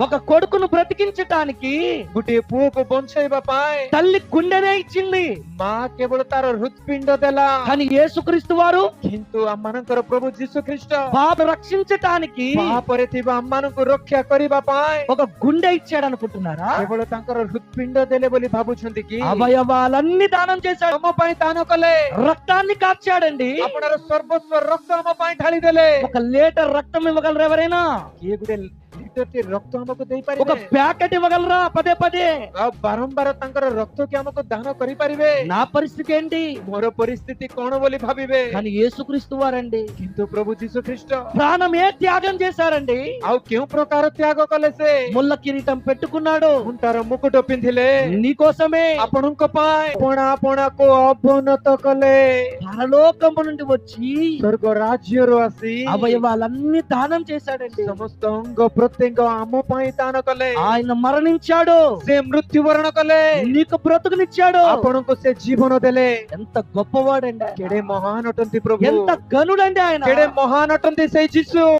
ఒక కొడుకును బ్రతికించటానికి గుటి పూకు బొంచై బాయ్ తల్లి గుండెనే ఇచ్చింది. మా బుడతారు హృత్పిండదెలా? అని కానీ యేసుక్రీస్తు వారు కింటు అమ్మనంకర ప్రభు జీసుక్రీస్తు పాప రక్షించటానికి పాపరితివ అమ్మనకు రక్ష కరి బాయ్ ఒక గుండె ఇచ్చాడు అనుకుంటున్నారా కేవలం తంకర హృత్పిండో తెలే బలి భాబుచుంది అవయవాలన్నీ దానం చేశాడు. అమ్మ పై తానొకలే. రక్తాన్ని కాచాడండి. అప్పుడు సర్వస్వ రక్తం అమ్మ పై ఢాలిదలే ఒక లీటర్ రక్తం ఇవ్వగలరు ఎవరైనా? ఏ గుడే ರಕ್ತ ಅಮಕು ದೇಯಿಪಾರಿವೆ ಒಕ ಪ್ಯಾಕೆಟ್ ಇವಗಲರಾ ಪದೇ ಪದೇ ಆ ಬಾರಂಬಾರ ತಂಕರ ರಕ್ತ ಕೆ ఏంటి? మరో పరిస్థితి కోణ బోలి భావివే. కానీ యేసుక్రీస్తు వారండి. కింద ప్రభు యేసుక్రీస్తు. ప్రాణం ఏ త్యాగం చేశారండి? అవు కేం ప్రకార త్యాగ కలసే. ముల్ల కిరీటం పెట్టుకున్నాడు. ఉంటార ముకుట నీ కోసమే. అపణంక పాయ్. కలే. పరలోకము నుండి వచ్చి స్వర్గ అవయవాలన్నీ దానం చేశాడండి. సమస్త ପ୍ରତ୍ୟଙ୍ଗ ଆମ ପାଇଁ ଦାନ କଲେ ఆయన మరణించాడు ସେ ମୃତ୍ୟୁବରଣ କଲେ నీకు బ్రతుకునిచ్చాడు ଆପଣଙ୍କୁ ସେ ଜୀବନ ଦେଲେ ఎంత గొప్పవాడండి ఆయన. କେଡେ ମହାନ ଅଟନ୍ତି ପ୍ରଭୁ ఎంత గనుడండి ఆయన କେଡେ ମହାନ ଅଟନ୍ତି ସେଇ ଯୀଶୁ